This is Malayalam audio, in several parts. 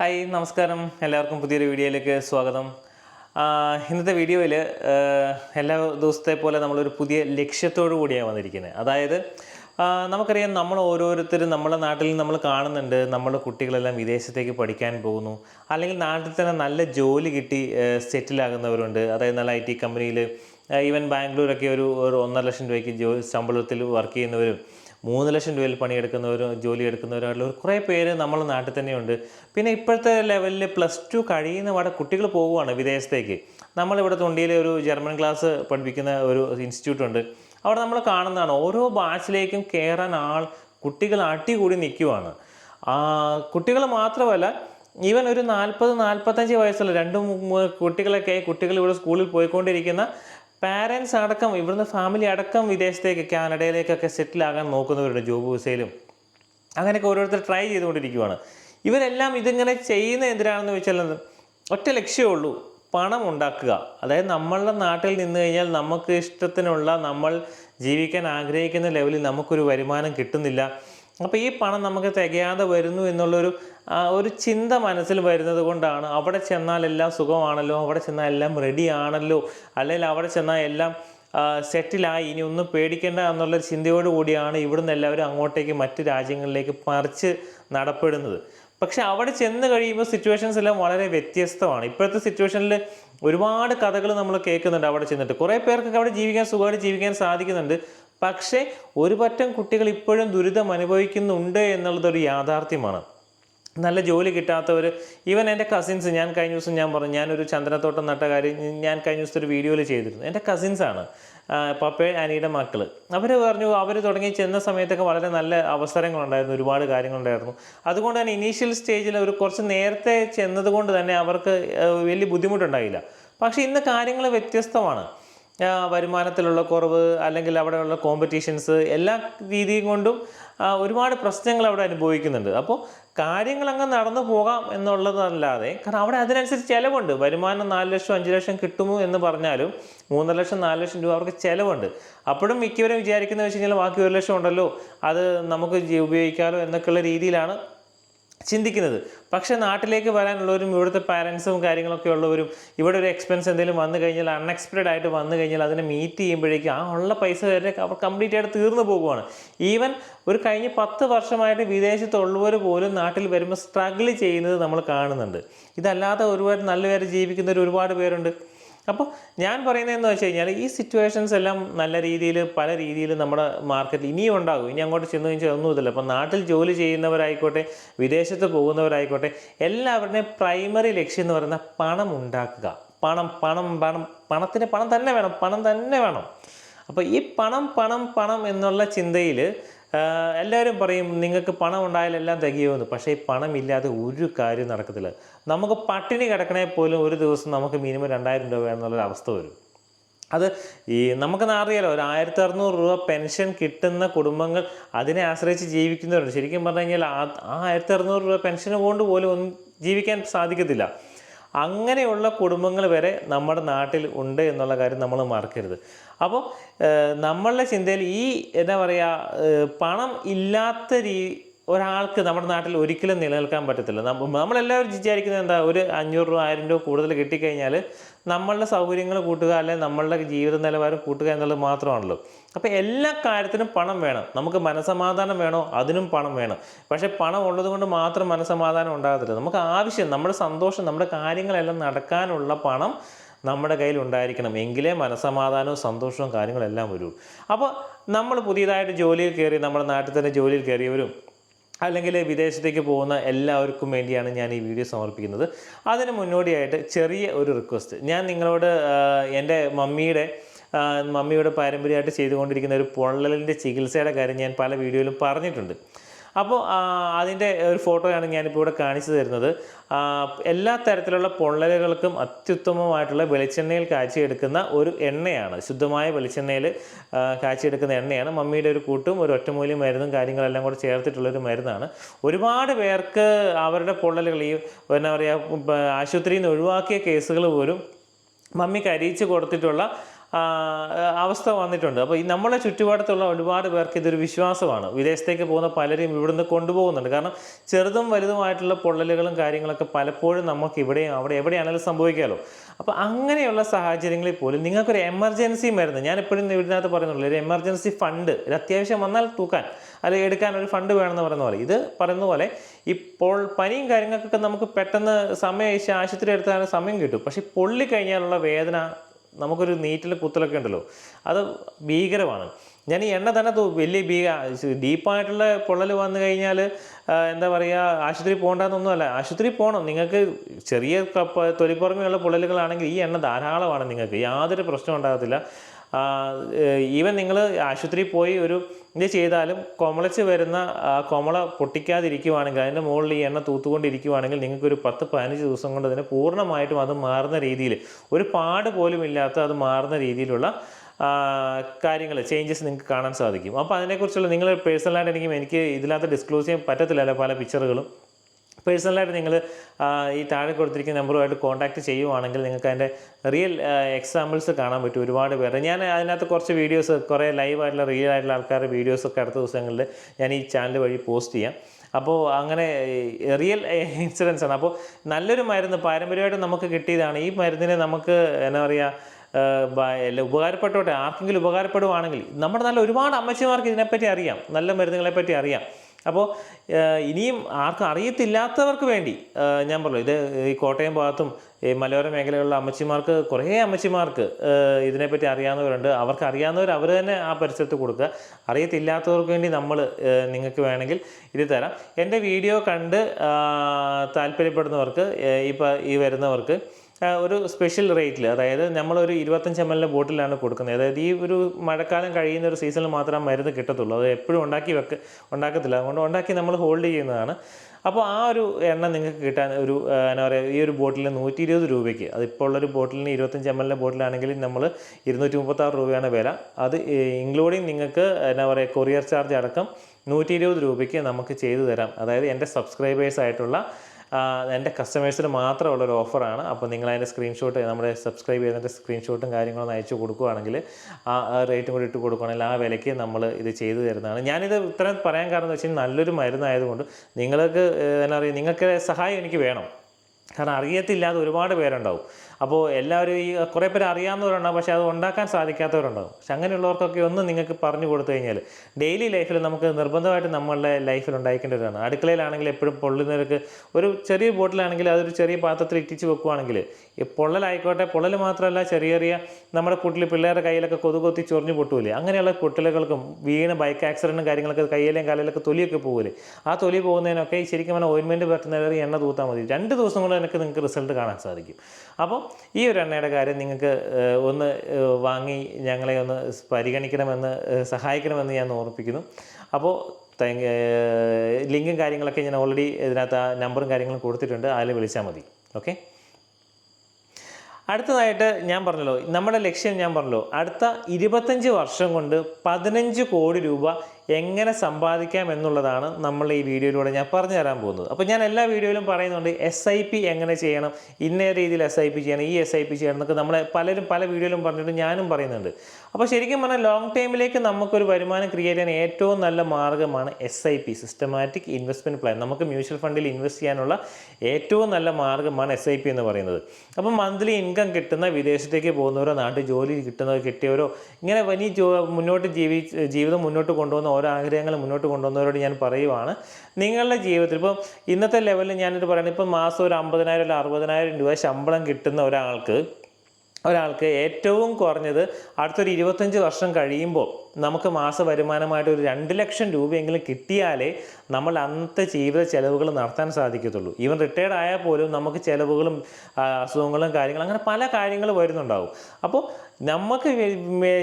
ഹായ് നമസ്കാരം. എല്ലാവർക്കും പുതിയൊരു വീഡിയോയിലേക്ക് സ്വാഗതം. ഇന്നത്തെ വീഡിയോയിൽ എല്ലാ ദിവസത്തെ പോലെ നമ്മളൊരു പുതിയ ലക്ഷ്യത്തോടു കൂടിയാണ് വന്നിരിക്കുന്നത്. അതായത് നമുക്കറിയാം നമ്മൾ ഓരോരുത്തരും നമ്മുടെ നാട്ടിൽ നമ്മൾ കാണുന്നുണ്ട്. നമ്മുടെ കുട്ടികളെല്ലാം വിദേശത്തേക്ക് പഠിക്കാൻ പോകുന്നു. അല്ലെങ്കിൽ നാട്ടിൽ തന്നെ നല്ല ജോലി കിട്ടി സെറ്റിലാകുന്നവരുണ്ട് അതായത് നല്ല ഐ ടി കമ്പനിയിൽ ഈവൻ ബാംഗ്ലൂരൊക്കെ ഒരു ഒരു ഒന്നര ലക്ഷം രൂപയ്ക്ക് ജോ ശമ്പളത്തിൽ വർക്ക് ചെയ്യുന്നവരും മൂന്ന് ലക്ഷം രൂപയിൽ പണിയെടുക്കുന്നവരും ജോലി എടുക്കുന്നവരായിട്ടുള്ള കുറേ പേര് നമ്മളെ നാട്ടിൽ തന്നെയുണ്ട്. പിന്നെ ഇപ്പോഴത്തെ ലെവലിൽ പ്ലസ് ടു കഴിയുന്ന പാടെ കുട്ടികൾ പോവുകയാണ് വിദേശത്തേക്ക്. നമ്മളിവിടെ തൊണ്ടിയിൽ ഒരു ജർമ്മൻ ക്ലാസ് പഠിപ്പിക്കുന്ന ഒരു ഇൻസ്റ്റിറ്റ്യൂട്ട് ഉണ്ട്. അവിടെ നമ്മൾ കാണുന്നതാണ് ഓരോ ബാച്ചിലേക്കും കയറാൻ ആൾ കുട്ടികൾ അടികൂടി നിൽക്കുവാണ്. കുട്ടികൾ മാത്രമല്ല ഈവൻ ഒരു നാൽപ്പത് നാൽപ്പത്തഞ്ച് വയസ്സുള്ള രണ്ട് കുട്ടികളൊക്കെ കുട്ടികൾ ഇവിടെ സ്കൂളിൽ പോയിക്കൊണ്ടിരിക്കുന്ന പാരൻസ് അടക്കം ഇവിടുന്ന് ഫാമിലി അടക്കം വിദേശത്തേക്ക് കാനഡയിലേക്കൊക്കെ സെറ്റിലാകാൻ നോക്കുന്നവരുണ്ട് ജോബ് വിസയിലും അങ്ങനെയൊക്കെ ഓരോരുത്തർ ട്രൈ ചെയ്തുകൊണ്ടിരിക്കുകയാണ് ഇവരെല്ലാം ഇതിങ്ങനെ ചെയ്യുന്ന എന്തിനാണെന്ന് വെച്ചാൽ ഒറ്റ ലക്ഷ്യമേ ഉള്ളൂ പണം ഉണ്ടാക്കുക. അതായത് നമ്മളുടെ നാട്ടിൽ നിന്ന് കഴിഞ്ഞാൽ നമുക്ക് ഇഷ്ടത്തിനുള്ള നമ്മൾ ജീവിക്കാൻ ആഗ്രഹിക്കുന്ന ലെവലിൽ നമുക്കൊരു വരുമാനം കിട്ടുന്നില്ല. അപ്പോൾ ഈ പണം നമുക്ക് തികയാതെ വരുന്നു എന്നുള്ളൊരു ഒരു ചിന്ത മനസ്സിൽ വരുന്നത് കൊണ്ടാണ് അവിടെ ചെന്നാൽ എല്ലാം സുഖമാണല്ലോ അവിടെ ചെന്നാൽ എല്ലാം റെഡി ആണല്ലോ അല്ലെങ്കിൽ അവിടെ ചെന്നാൽ എല്ലാം സെറ്റിലായി ഇനി ഒന്നും പേടിക്കേണ്ട എന്നുള്ളൊരു ചിന്തയോട് കൂടിയാണ് ഇവിടുന്ന് എല്ലാവരും അങ്ങോട്ടേക്ക് മറ്റ് രാജ്യങ്ങളിലേക്ക് പറിച്ച് നടപ്പെടുന്നത്. പക്ഷെ അവിടെ ചെന്ന് കഴിയുമ്പോൾ സിറ്റുവേഷൻസ് എല്ലാം വളരെ വ്യത്യസ്തമാണ്. ഇപ്പോഴത്തെ സിറ്റുവേഷനിൽ ഒരുപാട് കഥകൾ നമ്മൾ കേൾക്കുന്നുണ്ട് അവിടെ ചെന്നിട്ട്. കുറേ പേർക്കൊക്കെ അവിടെ ജീവിക്കാൻ സുഖമായിട്ട് ജീവിക്കാൻ സാധിക്കുന്നുണ്ട്. പക്ഷേ ഒരു പറ്റം കുട്ടികൾ ഇപ്പോഴും ദുരിതം അനുഭവിക്കുന്നുണ്ട് എന്നുള്ളതൊരു യാഥാർത്ഥ്യമാണ്. നല്ല ജോലി കിട്ടാത്തവർ ഈവൻ എന്റെ കസിൻസ് ഞാൻ കഴിഞ്ഞ ദിവസം ഞാൻ പറഞ്ഞു ഞാനൊരു ചന്ദനത്തോട്ടം നട്ട കാര്യം ഞാൻ കഴിഞ്ഞ ദിവസത്തെ ഒരു വീഡിയോയിൽ ചെയ്തിരുന്നു. എന്റെ കസിൻസാണ് പപ്പേ ആനിയുടെ മക്കൾ അവർ പറഞ്ഞു അവർ തുടങ്ങി ചെന്ന സമയത്തൊക്കെ വളരെ നല്ല അവസരങ്ങളുണ്ടായിരുന്നു ഒരുപാട് കാര്യങ്ങളുണ്ടായിരുന്നു. അതുകൊണ്ട് തന്നെ ഇനീഷ്യൽ സ്റ്റേജിൽ ഒരു കുറച്ച് നേരത്തെ ചെന്നതുകൊണ്ട് തന്നെ അവർക്ക് വലിയ ബുദ്ധിമുട്ടുണ്ടായില്ല. പക്ഷേ ഇന്ന് കാര്യങ്ങൾ വ്യത്യസ്തമാണ്. വരുമാനത്തിലുള്ള കുറവ് അല്ലെങ്കിൽ അവിടെയുള്ള കോമ്പറ്റീഷൻസ് എല്ലാ രീതിയും കൊണ്ടും ഒരുപാട് പ്രശ്നങ്ങൾ അവിടെ അനുഭവിക്കുന്നുണ്ട്. അപ്പോൾ കാര്യങ്ങൾ അങ്ങ് നടന്നു പോകാം എന്നുള്ളതല്ലാതെ കാരണം അവിടെ അതിനനുസരിച്ച് ചിലവുണ്ട്. വരുമാനം നാല് ലക്ഷം അഞ്ച് ലക്ഷം കിട്ടുമോ എന്ന് പറഞ്ഞാലും മൂന്നര ലക്ഷം നാല് ലക്ഷം രൂപ അവർക്ക് ചിലവുണ്ട്. അപ്പോഴും മിക്കവരും വിചാരിക്കുന്നത് വെച്ച് കഴിഞ്ഞാൽ ബാക്കി ഒരു ലക്ഷം ഉണ്ടല്ലോ അത് നമുക്ക് ഉപയോഗിക്കാമല്ലോ എന്നൊക്കെയുള്ള രീതിയിലാണ് ചിന്തിക്കുന്നത്. പക്ഷേ നാട്ടിലേക്ക് വരാനുള്ളവരും ഇവിടുത്തെ പാരൻസും കാര്യങ്ങളൊക്കെ ഉള്ളവരും ഇവിടെ ഒരു എക്സ്പെൻസ് എന്തെങ്കിലും വന്നു കഴിഞ്ഞാൽ അൺഎക്സ്പെക്റ്റഡ് ആയിട്ട് വന്നു കഴിഞ്ഞാൽ അതിനെ മീറ്റ് ചെയ്യുമ്പോഴേക്കും ആ ഉള്ള പൈസ വരെ അവർ കംപ്ലീറ്റ് ആയിട്ട് തീർന്നു പോകുവാണ്. ഈവൻ ഒരു കഴിഞ്ഞ പത്ത് വർഷമായിട്ട് വിദേശത്തുള്ളവർ പോലും നാട്ടിൽ വരുമ്പോൾ സ്ട്രഗിൾ ചെയ്യുന്നത് നമ്മൾ കാണുന്നുണ്ട്. ഇതല്ലാതെ ഒരുപാട് നല്ല പേര് ജീവിക്കുന്നവർ ഒരുപാട് പേരുണ്ട്. അപ്പോൾ ഞാൻ പറയുന്നതെന്ന് വെച്ച് കഴിഞ്ഞാൽ ഈ സിറ്റുവേഷൻസ് എല്ലാം നല്ല രീതിയിൽ പല രീതിയിൽ നമ്മുടെ മാർക്കറ്റിൽ ഇനിയും ഉണ്ടാകും. ഇനി അങ്ങോട്ട് ചെന്ന് കഴിഞ്ഞാൽ ഒന്നുമില്ല അപ്പോൾ നാട്ടിൽ ജോലി ചെയ്യുന്നവരായിക്കോട്ടെ വിദേശത്ത് പോകുന്നവരായിക്കോട്ടെ എല്ലാവരുടെയും പ്രൈമറി ലക്ഷ്യം എന്ന് പറയുന്ന പണം ഉണ്ടാക്കുക. പണം പണം പണം പണത്തിന് പണം തന്നെ വേണം പണം തന്നെ വേണം. അപ്പോൾ ഈ പണം പണം പണം എന്നുള്ള ചിന്തയിൽ എല്ലാവരും പറയും നിങ്ങൾക്ക് പണം ഉണ്ടായാൽ എല്ലാം തികയുമെന്ന്. പക്ഷേ പണമില്ലാതെ ഒരു കാര്യം നടക്കത്തില്ല. നമുക്ക് പട്ടിണി കിടക്കണേ പോലും ഒരു ദിവസം നമുക്ക് മിനിമം രണ്ടായിരം രൂപ എന്നുള്ളൊരു അവസ്ഥ വരും. അത് ഈ നമുക്ക് അറിയാലോ ഒരു ആയിരത്തി അറുന്നൂറ് രൂപ പെൻഷൻ കിട്ടുന്ന കുടുംബങ്ങൾ അതിനെ ആശ്രയിച്ച് ജീവിക്കുന്നവരുണ്ട്. ശരിക്കും പറഞ്ഞു കഴിഞ്ഞാൽ ആ ആ ആയിരത്തി അറുന്നൂറ് രൂപ പെൻഷൻ കൊണ്ട് പോലും ഒന്നും ജീവിക്കാൻ സാധിക്കത്തില്ല. അങ്ങനെയുള്ള കുടുംബങ്ങൾ വരെ നമ്മുടെ നാട്ടിൽ ഉണ്ട് എന്നുള്ള കാര്യം നമ്മൾ മറക്കരുത്. അപ്പോൾ നമ്മളുടെ ചിന്തയിൽ ഈ എന്താ പറയുക പണം ഇല്ലാത്ത രീ ഒരാൾക്ക് നമ്മുടെ നാട്ടിൽ ഒരിക്കലും നിലനിൽക്കാൻ പറ്റത്തില്ല. നമ്മ നമ്മളെല്ലാവരും വിചാരിക്കുന്നത് എന്താ ഒരു അഞ്ഞൂറ് രൂപ ആയിരം രൂപ കൂടുതൽ കിട്ടിക്കഴിഞ്ഞാൽ നമ്മളുടെ സൗകര്യങ്ങൾ കൂട്ടുക അല്ലെങ്കിൽ നമ്മളുടെ ജീവിത നിലവാരം കൂട്ടുക എന്നുള്ളത് മാത്രമാണല്ലോ. അപ്പോൾ എല്ലാ കാര്യത്തിനും പണം വേണം. നമുക്ക് മനസമാധാനം വേണോ? അതിനും പണം വേണം. പക്ഷേ പണം ഉള്ളത് കൊണ്ട് മാത്രം മനസമാധാനം ഉണ്ടാകത്തില്ല. നമുക്ക് ആവശ്യം നമ്മുടെ സന്തോഷം നമ്മുടെ കാര്യങ്ങളെല്ലാം നടക്കാനുള്ള പണം നമ്മുടെ കയ്യിൽ ഉണ്ടായിരിക്കണം. എങ്കിലേ മനസമാധാനവും സന്തോഷവും കാര്യങ്ങളെല്ലാം വരൂ. അപ്പോൾ നമ്മൾ പുതിയതായിട്ട് ജോലിയിൽ കയറി നമ്മുടെ നാട്ടിൽ തന്നെ ജോലിയിൽ കയറിയവരും അല്ലെങ്കിൽ വിദേശത്തേക്ക് പോകുന്ന എല്ലാവർക്കും വേണ്ടിയാണ് ഞാൻ ഈ വീഡിയോ സമർപ്പിക്കുന്നത്. അതിന് മുന്നോടിയായിട്ട് ചെറിയ ഒരു റിക്വസ്റ്റ്. ഞാൻ നിങ്ങളോട് എന്റെ മമ്മിയുടെ മമ്മിയുടെ പാരമ്പര്യമായിട്ട് ചെയ്തുകൊണ്ടിരിക്കുന്ന ഒരു പൊള്ളലിന്റെ ചികിത്സയുടെ കാര്യം ഞാൻ പല വീഡിയോയിലും പറഞ്ഞിട്ടുണ്ട്. അപ്പോൾ അതിന്റെ ഒരു ഫോട്ടോയാണ് ഞാനിപ്പോൾ ഇവിടെ കാണിച്ചു തരുന്നത്. എല്ലാ തരത്തിലുള്ള പൊള്ളലുകൾക്കും അത്യുത്തമമായിട്ടുള്ള വെളിച്ചെണ്ണയിൽ കാച്ചിയെടുക്കുന്ന ഒരു എണ്ണയാണ്. ശുദ്ധമായ വെളിച്ചെണ്ണയിൽ കാച്ചിയെടുക്കുന്ന എണ്ണയാണ്. മമ്മിയുടെ ഒരു കൂട്ടും ഒരു ഒറ്റമൂലി മരുന്നും കാര്യങ്ങളെല്ലാം കൂടെ ചേർത്തിട്ടുള്ളൊരു മരുന്നാണ്. ഒരുപാട് പേർക്ക് അവരുടെ പൊള്ളലുകൾ ഈ എന്താ പറയുക ആശുപത്രിയിൽ നിന്ന് ഒഴിവാക്കിയ കേസുകൾ പോലും മമ്മി കരിയിച്ച് കൊടുത്തിട്ടുള്ള അവസ്ഥ വന്നിട്ടുണ്ട്. അപ്പോൾ ഈ നമ്മളെ ചുറ്റുപാടത്തുള്ള ഒരുപാട് പേർക്ക് ഇതൊരു വിശ്വാസമാണ്. വിദേശത്തേക്ക് പോകുന്ന പലരും ഇവിടുന്ന് കൊണ്ടുപോകുന്നുണ്ട്. കാരണം ചെറുതും വലുതുമായിട്ടുള്ള പൊള്ളലുകളും കാര്യങ്ങളൊക്കെ പലപ്പോഴും നമുക്ക് ഇവിടെയും അവിടെ എവിടെയാണെങ്കിലും സംഭവിക്കാമല്ലോ അപ്പോൾ അങ്ങനെയുള്ള സാഹചര്യങ്ങളിൽ പോലും നിങ്ങൾക്കൊരു എമർജൻസി മരുന്ന് ഞാൻ എപ്പോഴും ഇതിനകത്ത് പറയുന്നുള്ളൂ ഒരു എമർജൻസി ഫണ്ട് ഒരു അത്യാവശ്യം വന്നാൽ തൂക്കാൻ അല്ലെങ്കിൽ എടുക്കാൻ ഒരു ഫണ്ട് വേണമെന്ന് പറയുന്ന പോലെ. ഇത് പറയുന്ന പോലെ ഇപ്പോൾ പനിയും കാര്യങ്ങൾക്കൊക്കെ നമുക്ക് പെട്ടെന്ന് സമയം ആശുപത്രി എടുത്താൽ സമയം കിട്ടും. പക്ഷേ പൊള്ളിക്കഴിഞ്ഞാലുള്ള വേദന നമുക്കൊരു നീറ്റിൽ കുത്തലൊക്കെ ഉണ്ടല്ലോ. അത് ഭീകരമാണ്. ഞാൻ ഈ എണ്ണ തന്നെ വലിയ ഭീക ഡീപ്പായിട്ടുള്ള പൊള്ളൽ വന്നു കഴിഞ്ഞാൽ എന്താ പറയുക ആശുപത്രി പോകേണ്ടതെന്നൊന്നുമല്ല. ആശുപത്രി പോകണം. നിങ്ങൾക്ക് ചെറിയ തൊലിപ്പുറമെയുള്ള പൊള്ളലുകളാണെങ്കിൽ ഈ എണ്ണ ധാരാളമാണ് നിങ്ങൾക്ക്. യാതൊരു പ്രശ്നം ഉണ്ടാകത്തില്ല. ഈവൻ നിങ്ങൾ ആശുപത്രിയിൽ പോയി ഒരു ഇത് ചെയ്താലും കൊമളച്ച് വരുന്ന കൊമള പൊട്ടിക്കാതിരിക്കുവാണെങ്കിൽ അതിന്റെ മുകളിൽ ഈ എണ്ണ തൂത്തുകൊണ്ടിരിക്കുവാണെങ്കിൽ നിങ്ങൾക്ക് ഒരു പത്ത് പതിനഞ്ച് ദിവസം കൊണ്ട് തന്നെ പൂർണമായിട്ടും അത് മാറുന്ന രീതിയിൽ ഒരു പാട് പോലും ഇല്ലാത്ത അത് മാറുന്ന രീതിയിലുള്ള കാര്യങ്ങൾ ചേഞ്ചസ് നിങ്ങൾക്ക് കാണാൻ സാധിക്കും. അപ്പോൾ അതിനെക്കുറിച്ചുള്ള നിങ്ങൾ പേഴ്സണലായിട്ട് എനിക്ക് എനിക്ക് ഇതിനകത്ത് ഡിസ്ക്ലോസ് ചെയ്യാൻ പറ്റത്തില്ലല്ലോ പല പിക്ചറുകളും പേഴ്സണലായിട്ട് നിങ്ങൾ ഈ താഴെ കൊടുത്തിരിക്കുന്ന നമ്പറുമായിട്ട് കോൺടാക്റ്റ് ചെയ്യുവാണെങ്കിൽ നിങ്ങൾക്ക് അതിന്റെ റിയൽ എക്സാമ്പിൾസ് കാണാൻ പറ്റും ഒരുപാട് പേര്. ഞാൻ അതിനകത്ത് കുറച്ച് വീഡിയോസ് കുറേ ലൈവായിട്ടുള്ള റിയൽ ആയിട്ടുള്ള ആൾക്കാരുടെ വീഡിയോസൊക്കെ അടുത്ത ദിവസങ്ങളിൽ ഞാൻ ഈ ചാനൽ വഴി പോസ്റ്റ് ചെയ്യാം. അപ്പോൾ അങ്ങനെ റിയൽ ഇൻസിഡൻസ് ആണ്. അപ്പോൾ നല്ലൊരു മരുന്ന് പാരമ്പര്യമായിട്ട് നമുക്ക് കിട്ടിയതാണ്. ഈ മരുന്നിനെ നമുക്ക് എന്താ പറയുക ഉപകാരപ്പെട്ടോട്ടെ ആർക്കെങ്കിലും ഉപകാരപ്പെടുവാണെങ്കിൽ നമ്മുടെ നല്ല ഒരുപാട് അമ്മച്ചിമാർക്ക് ഇതിനെപ്പറ്റി അറിയാം. നല്ല മരുന്നുകളെപ്പറ്റി അറിയാം. അപ്പോൾ ഇനിയും ആർക്കും അറിയത്തില്ലാത്തവർക്ക് വേണ്ടി ഞാൻ പറഞ്ഞു ഇത് ഈ കോട്ടയം ഭാഗത്തും ഈ മലയോര മേഖലകളിലുള്ള അമ്മച്ചിമാർക്ക് കുറേ അമ്മച്ചിമാർക്ക് ഇതിനെപ്പറ്റി അറിയാവുന്നവരുണ്ട്. അവർക്ക് അറിയാവുന്നവർ അവർ തന്നെ ആ പരിസരത്ത് കൊടുക്കുക. അറിയത്തില്ലാത്തവർക്ക് വേണ്ടി നമ്മൾ നിങ്ങൾക്ക് വേണമെങ്കിൽ ഇത് തരാം. എന്റെ വീഡിയോ കണ്ട് താല്പര്യപ്പെടുന്നവർക്ക് ഇപ്പം ഈ വരുന്നവർക്ക് ഒരു സ്പെഷ്യൽ റേറ്റിൽ അതായത് നമ്മളൊരു ഇരുപത്തഞ്ച് എം എല്ലിന്റെ ബോട്ടിലാണ് കൊടുക്കുന്നത്. അതായത് ഈ ഒരു മഴക്കാലം കഴിയുന്ന ഒരു സീസണിൽ മാത്രം മരുന്ന് കിട്ടത്തുള്ളൂ. അത് എപ്പോഴും ഉണ്ടാക്കി വെക്ക ഉണ്ടാക്കത്തില്ല. അതുകൊണ്ട് ഉണ്ടാക്കി നമ്മൾ ഹോൾഡ് ചെയ്യുന്നതാണ്. അപ്പോൾ ആ ഒരു എണ്ണ നിങ്ങൾക്ക് കിട്ടാൻ ഒരു എന്താ പറയുക ഈ ഒരു ബോട്ടിൽ നൂറ്റി ഇരുപത് രൂപയ്ക്ക്. അതിപ്പോൾ ഉള്ളൊരു ബോട്ടിലിന് ഇരുപത്തഞ്ച് എം എല്ലിന്റെ ബോട്ടിലാണെങ്കിൽ നമ്മൾ ഇരുന്നൂറ്റി മുപ്പത്താറ് രൂപയാണ് വില. അത് ഇൻക്ലൂഡിങ് നിങ്ങൾക്ക് എന്നാ പറയുക കൊറിയർ ചാർജ് അടക്കം നൂറ്റി ഇരുപത് രൂപയ്ക്ക് നമുക്ക് ചെയ്തു തരാം. അതായത് എന്റെ സബ്സ്ക്രൈബേഴ്സ് ആയിട്ടുള്ള എന്റെ കസ്റ്റമേഴ്സിന് മാത്രമുള്ള ഒരു ഓഫറാണ് അപ്പോൾ നിങ്ങൾ അതിന്റെ സ്ക്രീൻഷോട്ട് നമ്മുടെ സബ്സ്ക്രൈബ് ചെയ്തതിന്റെ സ്ക്രീൻഷോട്ടും കാര്യങ്ങളും അയച്ചു കൊടുക്കുകയാണെങ്കിൽ ആ റേറ്റും കൂടി ഇട്ട് കൊടുക്കുകയാണെങ്കിൽ ആ വിലയ്ക്ക് നമ്മൾ ഇത് ചെയ്തു തരുന്നതാണ്. ഞാനിത് ഇത്രയും പറയാൻ കാരണം എന്ന് വെച്ചാൽ നല്ലൊരു മരുന്നായതുകൊണ്ട് നിങ്ങൾക്ക് എന്താ പറയുക നിങ്ങൾക്ക് സഹായം എനിക്ക് വേണം. കാരണം അറിയത്തില്ലാതെ ഒരുപാട് പേരുണ്ടാവും. അപ്പോൾ എല്ലാവരും ഈ കുറേ പേര് അറിയാവുന്നവരുണ്ടാവും പക്ഷേ അത് ഉണ്ടാക്കാൻ സാധിക്കാത്തവരുണ്ടാവും. പക്ഷെ അങ്ങനെയുള്ളവർക്കൊക്കെ ഒന്ന് നിങ്ങൾക്ക് പറഞ്ഞു കൊടുത്തു കഴിഞ്ഞാൽ ഡെയിലി ലൈഫിൽ നമുക്ക് നിർബന്ധമായിട്ട് നമ്മളുടെ ലൈഫിൽ ഉണ്ടായിക്കേണ്ടതാണ് അടുക്കളയിലാണെങ്കിൽ എപ്പോഴും പൊള്ളുന്നവർക്ക് ഒരു ചെറിയ ബോട്ടിലാണെങ്കിൽ അതൊരു ചെറിയ പാത്രത്തിൽ ഇറ്റിച്ച് വെക്കുവാണെങ്കിൽ ഈ പൊള്ളലായിക്കോട്ടെ പൊള്ളൽ മാത്രമല്ല ചെറിയ ചെറിയ നമ്മുടെ കുട്ടിൽ പിള്ളേരുടെ കയ്യിലൊക്കെ കൊതുകൊത്തി ചൊറിഞ്ഞു പൊട്ടൂലേ? അങ്ങനെയുള്ള കുട്ടികൾക്കും വീണ് ബൈക്ക് ആക്സിഡന്റും കാര്യങ്ങളൊക്കെ കയ്യിലെയും കാലിലൊക്കെ തൊലിയൊക്കെ പോകില്ലേ ആ തൊലി പോകുന്നതിനൊക്കെ ഈ ശരിക്കും പറഞ്ഞാൽ ഓയിൻമെന്റ് പറ്റുന്നവർ എണ്ണ തൂത്താൽ മതി. രണ്ട് ദിവസം കൊണ്ട് എനിക്ക് നിങ്ങൾക്ക് റിസൾട്ട് കാണാൻ സാധിക്കും. അപ്പോൾ ഈ ഒരു എണ്ണയുടെ കാര്യം നിങ്ങൾക്ക് ഒന്ന് വാങ്ങി ഞങ്ങളെ ഒന്ന് പരിഗണിക്കണമെന്ന് സഹായിക്കണമെന്ന് ഞാൻ ഓർപ്പിക്കുന്നു. അപ്പോൾ ലിങ്കും കാര്യങ്ങളൊക്കെ ഞാൻ ഓൾറെഡി ഇതിനകത്ത് ആ നമ്പറും കാര്യങ്ങളും കൊടുത്തിട്ടുണ്ട്. അതിൽ വിളിച്ചാൽ മതി. ഓക്കെ അടുത്തതായിട്ട് ഞാൻ പറഞ്ഞല്ലോ നമ്മുടെ ലക്ഷ്യം ഞാൻ പറഞ്ഞല്ലോ അടുത്ത ഇരുപത്തഞ്ച് വർഷം കൊണ്ട് പതിനഞ്ച് കോടി രൂപ എങ്ങനെ സമ്പാദിക്കാം എന്നുള്ളതാണ് നമ്മൾ ഈ വീഡിയോയിലൂടെ ഞാൻ പറഞ്ഞു തരാൻ പോകുന്നത്. അപ്പോൾ ഞാൻ എല്ലാ വീഡിയോയിലും പറയുന്നുണ്ട് എസ് ഐ പി എങ്ങനെ ചെയ്യണം ഇന്ന രീതിയിൽ എസ് ഐ പി ചെയ്യണം ഈ എസ് ഐ പി ചെയ്യണം എന്നൊക്കെ നമ്മളെ പലരും പല വീഡിയോയിലും പറഞ്ഞിട്ട് ഞാനും പറയുന്നുണ്ട്. അപ്പോൾ ശരിക്കും പറഞ്ഞാൽ ലോങ് ടൈമിലേക്ക് നമുക്കൊരു വരുമാനം ക്രിയേറ്റ് ചെയ്യാൻ ഏറ്റവും നല്ല മാർഗമാണ് S I P systematic investment plan നമുക്ക് മ്യൂച്വൽ ഫണ്ടിൽ ഇൻവെസ്റ്റ് ചെയ്യാനുള്ള ഏറ്റവും നല്ല മാർഗമാണ് എസ് ഐ പി എന്ന് പറയുന്നത്. അപ്പോൾ മന്ത്ലി ഇൻകം കിട്ടുന്ന വിദേശത്തേക്ക് പോകുന്നവരോ നാട്ടിൽ ജോലി കിട്ടുന്നവർ കിട്ടിയവരോ ഇങ്ങനെ വലിയ മുന്നോട്ട് ജീവി ജീവിതം മുന്നോട്ട് കൊണ്ടുപോകുന്ന ഓരോ ആഗ്രഹങ്ങൾ മുന്നോട്ട് കൊണ്ടുവന്നവരോട് ഞാൻ പറയുവാണ്. നിങ്ങളുടെ ജീവിതത്തിൽ ഇപ്പം ഇന്നത്തെ ലെവലിൽ ഞാനിത് പറയുന്നത് ഇപ്പം മാസം ഒരു അമ്പതിനായിരം അല്ല അറുപതിനായിരം രൂപ ശമ്പളം കിട്ടുന്ന ഒരാൾക്ക് ഒരാൾക്ക് ഏറ്റവും കുറഞ്ഞത് അടുത്തൊരു ഇരുപത്തഞ്ച് വർഷം കഴിയുമ്പോൾ നമുക്ക് മാസ വരുമാനമായിട്ട് ഒരു രണ്ട് ലക്ഷം രൂപയെങ്കിലും കിട്ടിയാലേ നമ്മൾ അന്നത്തെ ജീവിത ചെലവുകൾ നടത്താൻ സാധിക്കത്തുള്ളൂ. ഈവൻ റിട്ടയർഡ് ആയാൽ പോലും നമുക്ക് ചെലവുകളും അസുഖങ്ങളും കാര്യങ്ങളും അങ്ങനെ പല കാര്യങ്ങൾ വരുന്നുണ്ടാവും. അപ്പോൾ നമുക്ക്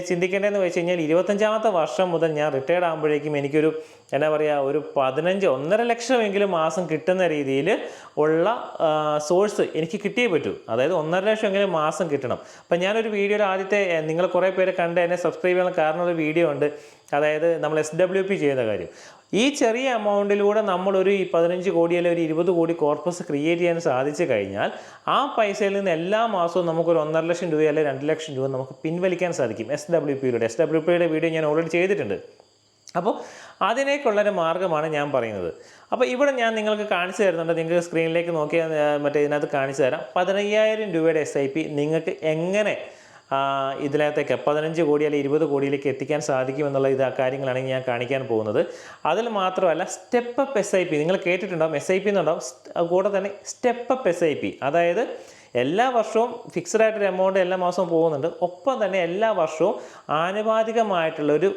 ചിന്തിക്കേണ്ടതെന്ന് വെച്ച് കഴിഞ്ഞാൽ ഇരുപത്തഞ്ചാമത്തെ വർഷം മുതൽ ഞാൻ റിട്ടയർഡ് ആകുമ്പോഴേക്കും എനിക്കൊരു എന്താ പറയുക ഒരു പതിനഞ്ച് ഒന്നര ലക്ഷമെങ്കിലും മാസം കിട്ടുന്ന രീതിയിൽ ഉള്ള സോഴ്സ് എനിക്ക് കിട്ടിയേ പറ്റൂ. അതായത് ഒന്നര ലക്ഷമെങ്കിലും മാസം കിട്ടണം. അപ്പം ഞാനൊരു വീഡിയോയിൽ ആദ്യത്തെ നിങ്ങൾ കുറേ പേര് കണ്ട് എന്നെ സബ്സ്ക്രൈബ് ചെയ്യാൻ കാരണമുള്ള വീഡിയോ ഉണ്ട്. അതായത് നമ്മൾ എസ് ഡബ്ല്യു പി ചെയ്യുന്ന കാര്യം. ഈ ചെറിയ എമൗണ്ടിലൂടെ നമ്മളൊരു പതിനഞ്ച് കോടി അല്ലെങ്കിൽ ഒരു ഇരുപത് കോടി കോർപ്പസ് ക്രിയേറ്റ് ചെയ്യാൻ സാധിച്ചു കഴിഞ്ഞാൽ ആ പൈസയിൽ നിന്ന് എല്ലാ മാസവും നമുക്കൊരു ഒന്നര ലക്ഷം രൂപ അല്ലെങ്കിൽ രണ്ട് ലക്ഷം രൂപ നമുക്ക് പിൻവലിക്കാൻ സാധിക്കും എസ് ഡബ്ല്യു പിയുടെ എസ് ഡബ്ല്യു പിയുടെ വീഡിയോ ഞാൻ ഓൾറെഡി ചെയ്തിട്ടുണ്ട്. അപ്പോൾ അതിനേക്കുള്ളൊരു മാർഗമാണ് ഞാൻ പറയുന്നത്. അപ്പോൾ ഇവിടെ ഞാൻ നിങ്ങൾക്ക് കാണിച്ചു തരുന്നുണ്ട്. നിങ്ങൾക്ക് സ്ക്രീനിലേക്ക് നോക്കിയാൽ മറ്റേ ഇതിനകത്ത് കാണിച്ചു തരാം. പതിനയ്യായിരം രൂപയുടെ എസ് ഐ പി നിങ്ങൾക്ക് എങ്ങനെ ഇതിനകത്തേക്ക് പതിനഞ്ച് കോടി അല്ലെങ്കിൽ ഇരുപത് കോടിയിലേക്ക് എത്തിക്കാൻ സാധിക്കുമെന്നുള്ള ഇത് കാര്യങ്ങളാണ് ഞാൻ കാണിക്കാൻ പോകുന്നത്. അതിൽ മാത്രമല്ല step up S I P നിങ്ങൾ കേട്ടിട്ടുണ്ടാവും എസ് ഐ പി എന്നുണ്ടാവും കൂടെ തന്നെ step up S I P അതായത് എല്ലാ വർഷവും ഫിക്സഡ് ആയിട്ടൊരു എമൗണ്ട് എല്ലാ മാസവും പോകുന്നുണ്ട്. ഒപ്പം തന്നെ എല്ലാ വർഷവും ആനുപാതികമായിട്ടുള്ളൊരു ഒരു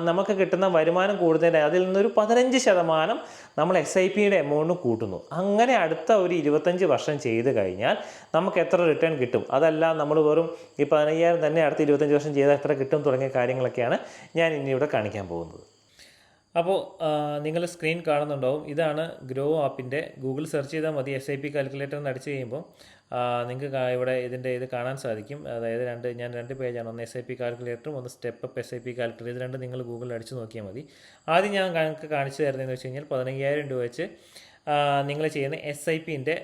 നമുക്ക് കിട്ടുന്ന വരുമാനം കൂടുന്നതിന് അതിൽ നിന്നൊരു പതിനഞ്ച് ശതമാനം നമ്മൾ എസ് ഐ പിയുടെ എമൗണ്ട് കൂട്ടുന്നു. അങ്ങനെ അടുത്ത ഒരു ഇരുപത്തഞ്ച് വർഷം ചെയ്ത് കഴിഞ്ഞാൽ നമുക്ക് എത്ര റിട്ടേൺ കിട്ടും? അതല്ല നമ്മൾ വെറും ഈ പതിനയ്യായിരം തന്നെ അടുത്ത ഇരുപത്തഞ്ച് വർഷം ചെയ്താൽ എത്ര കിട്ടും തുടങ്ങിയ കാര്യങ്ങളൊക്കെയാണ് ഞാൻ ഇനി ഇവിടെ കാണിക്കാൻ പോകുന്നത്. അപ്പോൾ നിങ്ങൾ സ്ക്രീൻ കാണുന്നുണ്ടാവും. ഇതാണ് ഗ്രോ ആപ്പിന്റെ ഗൂഗിൾ സെർച്ച് ചെയ്താൽ മതി. എസ് ഐ പി കാൽക്കുലേറ്റർ എന്ന് അടിച്ച് കഴിയുമ്പോൾ നിങ്ങൾക്ക് ഇവിടെ ഇതിന്റെ ഇത് കാണാൻ സാധിക്കും. അതായത് രണ്ട് ഞാൻ രണ്ട് പേജാണ് ഒന്ന് എസ് ഐ പി കാൽക്കുലേറ്ററും ഒന്ന് step up S I P calculator ഇത് രണ്ട് നിങ്ങൾ ഗൂഗിളിൽ അടിച്ച് നോക്കിയാൽ മതി. ആദ്യം ഞാൻ കാണിച്ചു തരുന്നതെന്ന് വെച്ച് കഴിഞ്ഞാൽ പതിനയ്യായിരം രൂപ വെച്ച് നിങ്ങൾ ചെയ്യുന്ന എസ് ഐ പിന്റെ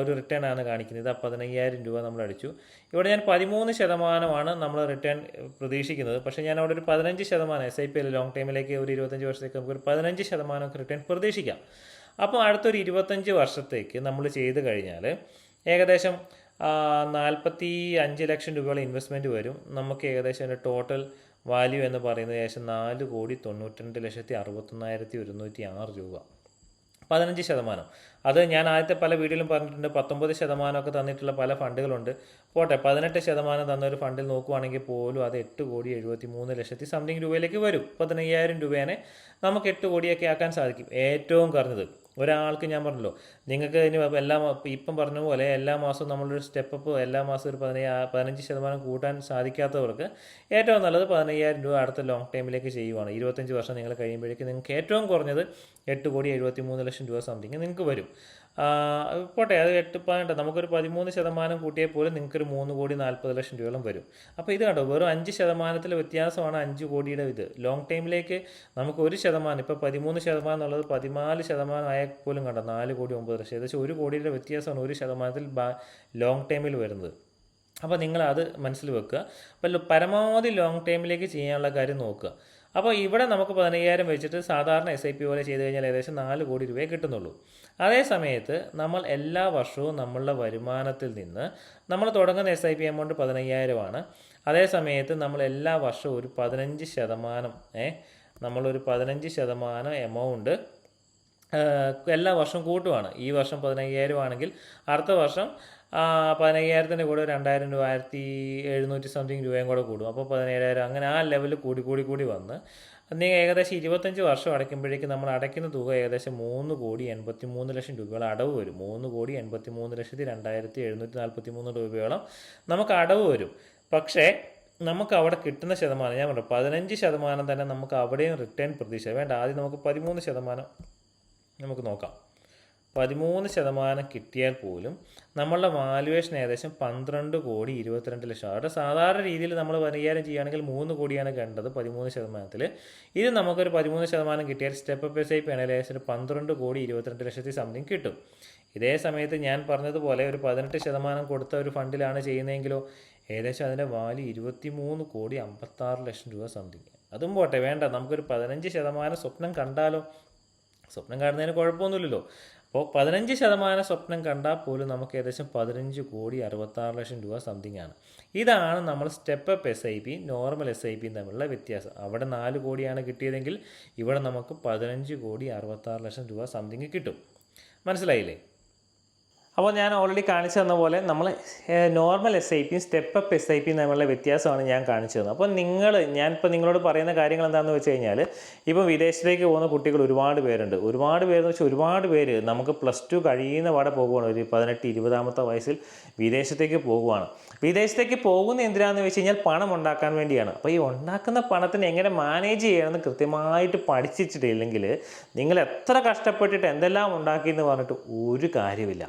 ഒരു റിട്ടേൺ ആണ് കാണിക്കുന്നത്. പതിനയ്യായിരം രൂപ നമ്മൾ അടിച്ചു. ഇവിടെ ഞാൻ പതിമൂന്ന് ശതമാനമാണ് നമ്മൾ റിട്ടേൺ പ്രതീക്ഷിക്കുന്നത്. പക്ഷേ ഞാൻ അവിടെ ഒരു പതിനഞ്ച് ശതമാനം എസ് ഐ പി ലോങ് ടൈമിലേക്ക് ഒരു ഇരുപത്തഞ്ച് വർഷത്തേക്ക് നമുക്ക് ഒരു പതിനഞ്ച് ശതമാനം റിട്ടേൺ പ്രതീക്ഷിക്കാം. അപ്പോൾ അടുത്തൊരു ഇരുപത്തഞ്ച് വർഷത്തേക്ക് നമ്മൾ ചെയ്ത് കഴിഞ്ഞാൽ ഏകദേശം നാൽപ്പത്തി അഞ്ച് ലക്ഷം രൂപയോളം ഇൻവെസ്റ്റ്മെന്റ് വരും. നമുക്ക് ഏകദേശം അതിന്റെ ടോട്ടൽ വാല്യൂ എന്ന് പറയുന്നത് ഏകദേശം നാല് കോടി തൊണ്ണൂറ്റി രണ്ട് ലക്ഷത്തി അറുപത്തൊന്നായിരത്തി ഒരുന്നൂറ്റി ആറ് രൂപ. പതിനഞ്ച് ശതമാനം. അത് ഞാൻ ആദ്യത്തെ പല വീഡിയോയിലും പറഞ്ഞിട്ടുണ്ട് പത്തൊമ്പത് ശതമാനമൊക്കെ തന്നിട്ടുള്ള പല ഫണ്ടുകളുണ്ട്. പോട്ടെ പതിനെട്ട് ശതമാനം തന്ന ഒരു ഫണ്ടിൽ നോക്കുവാണെങ്കിൽ പോലും അത് എട്ട് കോടി എഴുപത്തി മൂന്ന് ലക്ഷത്തി സംതിങ് രൂപയിലേക്ക് വരും. പതിനയ്യായിരം രൂപേനെ നമുക്ക് എട്ട് കോടിയൊക്കെ ആക്കാൻ സാധിക്കും. ഏറ്റവും കുറഞ്ഞത്. ഒരാൾക്ക് ഞാൻ പറഞ്ഞല്ലോ നിങ്ങൾക്ക് ഇനി എല്ലാ ഇപ്പം പറഞ്ഞ പോലെ എല്ലാ മാസവും നമ്മളൊരു സ്റ്റെപ്പ് എല്ലാ മാസവും ഒരു പതിനയ്യാ പതിനഞ്ച് ശതമാനം കൂട്ടാൻ സാധിക്കാത്തവർക്ക് ഏറ്റവും നല്ലത് പതിനയ്യായിരം രൂപ അടുത്ത ലോങ് ടൈമിലേക്ക് ചെയ്യുവാണ്. ഇരുപത്തഞ്ച് വർഷം നിങ്ങൾ കഴിയുമ്പോഴേക്കും നിങ്ങൾക്ക് ഏറ്റവും കുറഞ്ഞത് എട്ട് കോടി എഴുപത്തി മൂന്ന് ലക്ഷം രൂപ സംതിങ് നിങ്ങൾക്ക് വരും. പോട്ടെ അത് എട്ട് പോയിന്റ് നമുക്കൊരു പതിമൂന്ന് ശതമാനം കൂട്ടിയാൽ പോലും നിങ്ങൾക്കൊരു മൂന്ന് കോടി നാൽപ്പത് ലക്ഷം രൂപയോളം വരും. അപ്പോൾ ഇത് കണ്ടോ വെറും അഞ്ച് ശതമാനത്തിലെ വ്യത്യാസമാണ് അഞ്ച് കോടിയുടെ ഇത്. ലോങ് ടൈമിലേക്ക് നമുക്ക് ഒരു ശതമാനം ഇപ്പോൾ പതിമൂന്ന് ശതമാനം എന്നുള്ളത് പതിനാല് ശതമാനം ആയാൽ പോലും കണ്ടോ നാല് കോടി ഒമ്പത് ലക്ഷം ഏകദേശം ഒരു കോടിയുടെ വ്യത്യാസമാണ് ഒരു ശതമാനത്തിൽ ലോങ് ടൈമിൽ വരുന്നത്. അപ്പോൾ നിങ്ങൾ അത് മനസ്സിൽ വെക്കുക. അപ്പോൾ പരമാവധി ലോങ് ടൈമിലേക്ക് ചെയ്യാനുള്ള കാര്യം നോക്കുക. അപ്പോൾ ഇവിടെ നമുക്ക് പതിനയ്യായിരം വെച്ചിട്ട് സാധാരണ എസ് ഐ പി പോലെ ചെയ്ത് കഴിഞ്ഞാൽ ഏകദേശം നാല് കോടി രൂപയെ കിട്ടുന്നുള്ളൂ. അതേ സമയത്ത് നമ്മൾ എല്ലാ വർഷവും നമ്മളുടെ വരുമാനത്തിൽ നിന്ന് നമ്മൾ തുടങ്ങുന്ന എസ് ഐ പി എമൗണ്ട് പതിനയ്യായിരമാണ്. അതേ സമയത്ത് നമ്മൾ എല്ലാ വർഷവും ഒരു പതിനഞ്ച് ശതമാനം നമ്മളൊരു പതിനഞ്ച് ശതമാനം എമൗണ്ട് എല്ലാ വർഷവും കൂട്ടുവാണ്. ഈ വർഷം പതിനയ്യായിരം ആണെങ്കിൽ അടുത്ത വർഷം പതിനയ്യായിരത്തിന്റെ കൂടെ രണ്ടായിരം രൂപ ആയിരത്തി എഴുന്നൂറ്റി സംതിങ് രൂപയും കൂടെ കൂടും. അപ്പോൾ പതിനേഴായിരം അങ്ങനെ ആ ലെവലിൽ കൂടി കൂടി കൂടി വന്ന് നിങ്ങൾ ഏകദേശം ഇരുപത്തഞ്ച് വർഷം അടയ്ക്കുമ്പോഴേക്കും നമ്മൾ അടയ്ക്കുന്ന തുക ഏകദേശം മൂന്ന് കോടി എൺപത്തി മൂന്ന് ലക്ഷം രൂപയോളം അടവ് വരും. മൂന്ന് കോടി എൺപത്തി മൂന്ന് ലക്ഷത്തി രണ്ടായിരത്തി എഴുന്നൂറ്റി നാൽപ്പത്തി മൂന്ന് രൂപയോളം നമുക്ക് അടവ് വരും. പക്ഷേ നമുക്ക് അവിടെ കിട്ടുന്ന ശതമാനം ഞാൻ പറഞ്ഞു പതിനഞ്ച് ശതമാനം തന്നെ നമുക്ക് അവിടെയും റിട്ടേൺ പ്രതീക്ഷ. വേണ്ട ആദ്യം നമുക്ക് പതിമൂന്ന് ശതമാനം നമുക്ക് നോക്കാം. പതിമൂന്ന് ശതമാനം കിട്ടിയാൽ പോലും നമ്മളുടെ വാലുവേഷൻ ഏകദേശം പന്ത്രണ്ട് കോടി ഇരുപത്തിരണ്ട് ലക്ഷം. അവിടെ സാധാരണ രീതിയിൽ നമ്മൾ പരിഹാരം ചെയ്യുകയാണെങ്കിൽ മൂന്ന് കോടിയാണ് കണ്ടത് പതിമൂന്ന് ശതമാനത്തിൽ. ഇത് നമുക്കൊരു പതിമൂന്ന് ശതമാനം കിട്ടിയാൽ step up S I P ആണെങ്കിൽ ഏകദേശം ഒരു പന്ത്രണ്ട് കോടി ഇരുപത്തിരണ്ട് ലക്ഷത്തി സംതിങ് കിട്ടും. ഇതേ സമയത്ത് ഞാൻ പറഞ്ഞതുപോലെ ഒരു പതിനെട്ട് ശതമാനം കൊടുത്ത ഒരു ഫണ്ടിലാണ് ചെയ്യുന്നതെങ്കിലോ ഏകദേശം അതിന്റെ വാല്യൂ ഇരുപത്തി മൂന്ന് കോടി അമ്പത്താറ് ലക്ഷം രൂപ സംതിങ് അതും പോട്ടെ വേണ്ട. നമുക്കൊരു പതിനഞ്ച് ശതമാനം സ്വപ്നം കണ്ടാലോ? സ്വപ്നം കാണുന്നതിന് കുഴപ്പമൊന്നുമില്ലല്ലോ. അപ്പോൾ പതിനഞ്ച് ശതമാനം സ്വപ്നം കണ്ടാൽ പോലും നമുക്ക് ഏകദേശം പതിനഞ്ച് കോടി അറുപത്താറ് ലക്ഷം രൂപ സംതിങ് ആണ്. ഇതാണ് നമ്മൾ step up S I P normal S I പിയും തമ്മിലുള്ള വ്യത്യാസം. അവിടെ നാല് കോടിയാണ് കിട്ടിയതെങ്കിൽ ഇവിടെ നമുക്ക് പതിനഞ്ച് കോടി അറുപത്താറ് ലക്ഷം രൂപ സംതിങ് കിട്ടും. മനസ്സിലായില്ലേ? അപ്പോൾ ഞാൻ ഓൾറെഡി കാണിച്ചു തന്ന പോലെ നമ്മൾ നോർമൽ എസ് ഐ പിയും സ്റ്റെപ്പ് അപ്പ് എസ് ഐ പിയും തമ്മിലുള്ള വ്യത്യാസമാണ് ഞാൻ കാണിച്ചു തന്നത്. അപ്പോൾ നിങ്ങൾ ഞാനിപ്പോൾ നിങ്ങളോട് പറയുന്ന കാര്യങ്ങൾ എന്താണെന്ന് വെച്ച് കഴിഞ്ഞാൽ ഇപ്പം വിദേശത്തേക്ക് പോകുന്ന കുട്ടികൾ ഒരുപാട് പേരുണ്ട്. ഒരുപാട് പേരെന്ന് വെച്ചാൽ ഒരുപാട് പേര് നമുക്ക് പ്ലസ് ടു കഴിയുന്ന പാടെ പോകുവാണ്. ഒരു പതിനെട്ട് ഇരുപതാമത്തെ വയസ്സിൽ വിദേശത്തേക്ക് പോകുവാണ്. വിദേശത്തേക്ക് പോകുന്ന എന്തിനാണെന്ന് വെച്ച് കഴിഞ്ഞാൽ പണം ഉണ്ടാക്കാൻ വേണ്ടിയാണ്. അപ്പോൾ ഈ ഉണ്ടാക്കുന്ന പണത്തിന് എങ്ങനെ മാനേജ് ചെയ്യണമെന്ന് കൃത്യമായിട്ട് പഠിച്ചിട്ടില്ലെങ്കിൽ നിങ്ങൾ എത്ര കഷ്ടപ്പെട്ടിട്ട് എന്തെല്ലാം ഉണ്ടാക്കി എന്ന് പറഞ്ഞിട്ട് ഒരു കാര്യമില്ല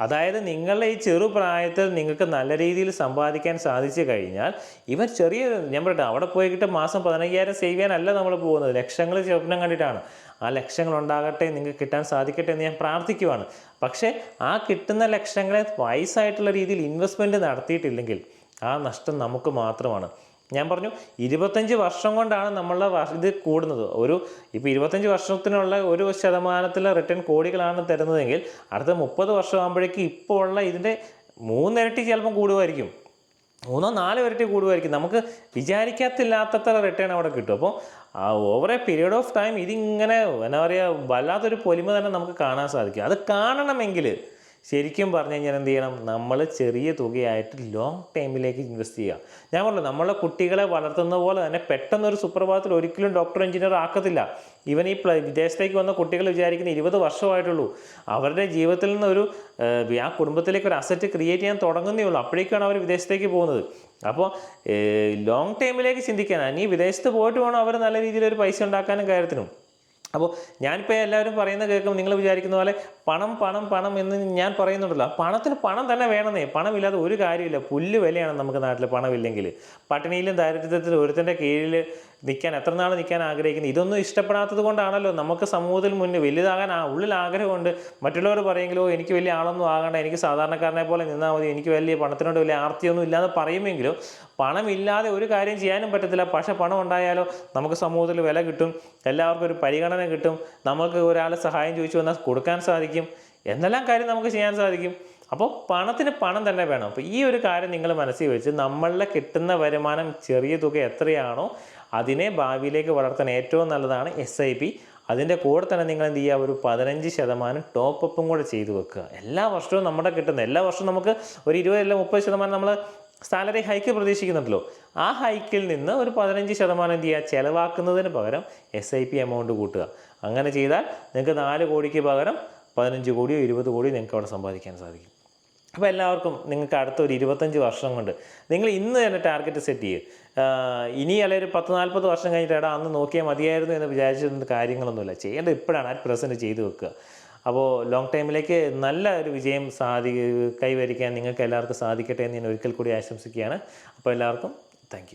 അതായത് നിങ്ങളുടെ ഈ ചെറുപ്രായത്തിൽ നിങ്ങൾക്ക് നല്ല രീതിയിൽ സമ്പാദിക്കാൻ സാധിച്ചു കഴിഞ്ഞാൽ ഇവർ ചെറിയ ഞാൻ പറയട്ടെ അവിടെ പോയിട്ട് മാസം പതിനയ്യായിരം സേവ് ചെയ്യാനല്ല നമ്മൾ പോകുന്നത്. ലക്ഷങ്ങൾ സ്വപ്നം കണ്ടിട്ടാണ്. ആ ലക്ഷങ്ങൾ ഉണ്ടാകട്ടെ നിങ്ങൾക്ക് കിട്ടാൻ സാധിക്കട്ടെ എന്ന് ഞാൻ പ്രാർത്ഥിക്കുവാണ്. പക്ഷേ ആ കിട്ടുന്ന ലക്ഷങ്ങളെ വയസ്സായിട്ടുള്ള രീതിയിൽ ഇൻവെസ്റ്റ്മെന്റ് നടത്തിയിട്ടില്ലെങ്കിൽ ആ നഷ്ടം നമുക്ക് മാത്രമാണ്. ഞാൻ പറഞ്ഞു ഇരുപത്തഞ്ച് വർഷം കൊണ്ടാണ് നമ്മളുടെ ഇത് കൂടുന്നത്. ഒരു ഇപ്പോൾ ഇരുപത്തഞ്ച് വർഷത്തിനുള്ള ഒരു ശതമാനത്തിലെ റിട്ടേൺ കോടികളാണ് തരുന്നതെങ്കിൽ അടുത്ത മുപ്പത് വർഷമാകുമ്പോഴേക്കും ഇപ്പോൾ ഉള്ള ഇതിന്റെ മൂന്നിരട്ടി ചിലപ്പം കൂടുമായിരിക്കും. മൂന്നോ നാലോ ഇരട്ടി കൂടുമായിരിക്കും. നമുക്ക് വിചാരിക്കാത്തില്ലാത്തത്ര റിട്ടേൺ അവിടെ കിട്ടും. അപ്പോൾ ആ over a period of time ഇതിങ്ങനെ എന്താ പറയുക വല്ലാത്തൊരു പൊലിമ തന്നെ നമുക്ക് കാണാൻ സാധിക്കും. അത് കാണണമെങ്കിൽ ശരിക്കും പറഞ്ഞു കഴിഞ്ഞാൽ എന്ത് ചെയ്യണം? നമ്മൾ ചെറിയ തുകയായിട്ട് ലോങ് ടൈമിലേക്ക് ഇൻവെസ്റ്റ് ചെയ്യുക. ഞാൻ പറഞ്ഞു നമ്മളെ കുട്ടികളെ വളർത്തുന്ന പോലെ തന്നെ പെട്ടെന്നൊരു സുപ്രഭാതത്തിൽ ഒരിക്കലും ഡോക്ടർ എഞ്ചിനീയർ ആക്കത്തില്ല. ഇവൻ ഈ വിദേശത്തേക്ക് വന്ന കുട്ടികൾ വിചാരിക്കുന്ന ഇരുപത് വർഷമായിട്ടുള്ളൂ. അവരുടെ ജീവിതത്തിൽ നിന്നൊരു ആ കുടുംബത്തിലേക്ക് ഒരു അസറ്റ് ക്രിയേറ്റ് ചെയ്യാൻ തുടങ്ങുന്നേ ഉള്ളൂ. അപ്പോഴേക്കാണ് അവർ വിദേശത്തേക്ക് പോകുന്നത്. അപ്പോൾ ലോങ് ടൈമിലേക്ക് ചിന്തിക്കാൻ ഇനി വിദേശത്ത് പോയിട്ട് വേണം അവർ നല്ല രീതിയിൽ ഒരു പൈസ ഉണ്ടാക്കാനും കാര്യത്തിനും. അപ്പോൾ ഞാനിപ്പോൾ എല്ലാവരും പറയുന്ന കേൾക്കുമ്പോൾ നിങ്ങൾ വിചാരിക്കുന്ന പോലെ പണം പണം പണം എന്ന് ഞാൻ പറയുന്നുണ്ടല്ലോ. പണത്തിന് പണം തന്നെ വേണമെന്നേ. പണമില്ലാതെ ഒരു കാര്യമില്ല പുല്ല് വിലയാണ് നമുക്ക് നാട്ടിൽ പണമില്ലെങ്കിൽ. പട്ടിണിയിലും ദാരിദ്ര്യത്തിലും ഒരുത്തന്റെ കീഴിൽ നിൽക്കാൻ എത്ര നാൾ നിൽക്കാൻ ആഗ്രഹിക്കുന്നത് ഇതൊന്നും ഇഷ്ടപ്പെടാത്തത് കൊണ്ടാണല്ലോ. നമുക്ക് സമൂഹത്തിൽ മുന്നിൽ വലുതാകാൻ ആ ഉള്ളിൽ ആഗ്രഹമുണ്ട്. മറ്റുള്ളവർ പറയുമെങ്കിലോ എനിക്ക് വലിയ ആളൊന്നും ആകണ്ട. എനിക്ക് സാധാരണക്കാരനെ പോലെ നിന്നാൽ മതി. എനിക്ക് വലിയ പണത്തിനോട് വലിയ ആർത്തിയൊന്നും ഇല്ലാതെ പറയുമെങ്കിലും പണമില്ലാതെ ഒരു കാര്യം ചെയ്യാനും പറ്റത്തില്ല. പക്ഷേ പണം ഉണ്ടായാലോ? നമുക്ക് സമൂഹത്തിൽ വില കിട്ടും. എല്ലാവർക്കും ഒരു പരിഗണന കിട്ടും. നമുക്ക് ഒരാളെ സഹായം ചോദിച്ചു വന്നാൽ കൊടുക്കാൻ സാധിക്കും. എന്തെല്ലാം കാര്യം നമുക്ക് ചെയ്യാൻ സാധിക്കും? അപ്പോൾ പണത്തിന് പണം തന്നെ വേണം. അപ്പോൾ ഈ ഒരു കാര്യം നിങ്ങൾ മനസ്സിൽ വെച്ച് നമ്മളിലെ കിട്ടുന്ന വരുമാനം ചെറിയ തുക എത്രയാണോ അതിനെ ഭാവിയിലേക്ക് വളർത്താൻ ഏറ്റവും നല്ലതാണ് എസ് ഐ പി അതിന്റെ കൂടെ തന്നെ നിങ്ങൾ എന്ത് ചെയ്യുക? ഒരു പതിനഞ്ച് ശതമാനം ടോപ്പ് അപ്പും കൂടെ ചെയ്തു വെക്കുക. എല്ലാ വർഷവും നമ്മുടെ കിട്ടുന്ന എല്ലാ വർഷവും നമുക്ക് ഒരു ഇരുപത് അല്ല മുപ്പത് ശതമാനം നമ്മൾ സാലറി ഹൈക്ക് പ്രതീക്ഷിക്കുന്നുണ്ടല്ലോ. ആ ഹൈക്കിൽ നിന്ന് ഒരു പതിനഞ്ച് ശതമാനം എന്ത് ചെയ്യുക? ചിലവാക്കുന്നതിന് പകരം എസ് ഐ പി എമൗണ്ട് കൂട്ടുക. അങ്ങനെ ചെയ്താൽ നിങ്ങൾക്ക് നാല് കോടിക്ക് പകരം പതിനഞ്ച് കോടിയോ ഇരുപത് കോടിയോ നിങ്ങൾക്ക് അവിടെ സമ്പാദിക്കാൻ സാധിക്കും. അപ്പോൾ എല്ലാവർക്കും നിങ്ങൾക്ക് അടുത്ത ഒരു ഇരുപത്തഞ്ച് വർഷം കൊണ്ട് നിങ്ങൾ ഇന്ന് തന്നെ ടാർഗറ്റ് സെറ്റ് ചെയ്യുക ഇനി അല്ലെങ്കിൽ ഒരു പത്ത് നാൽപ്പത് വർഷം കഴിഞ്ഞിട്ട് എടാ അന്ന് നോക്കിയാൽ മതിയായിരുന്നു എന്ന് വിചാരിച്ചിരുന്ന കാര്യങ്ങളൊന്നുമില്ല. ചെയ്യേണ്ടത് ഇപ്പോഴാണ്. അറ്റ് പ്രസന്റ് ചെയ്തു വെക്കുക. അപ്പോൾ ലോങ് ടൈമിലേക്ക് നല്ല ഒരു വിജയം സാധി കൈവരിക്കാൻ നിങ്ങൾക്ക് എല്ലാവർക്കും സാധിക്കട്ടെ എന്ന് ഞാൻ ഒരിക്കൽ കൂടി ആശംസിക്കുകയാണ്. അപ്പോൾ എല്ലാവർക്കും താങ്ക്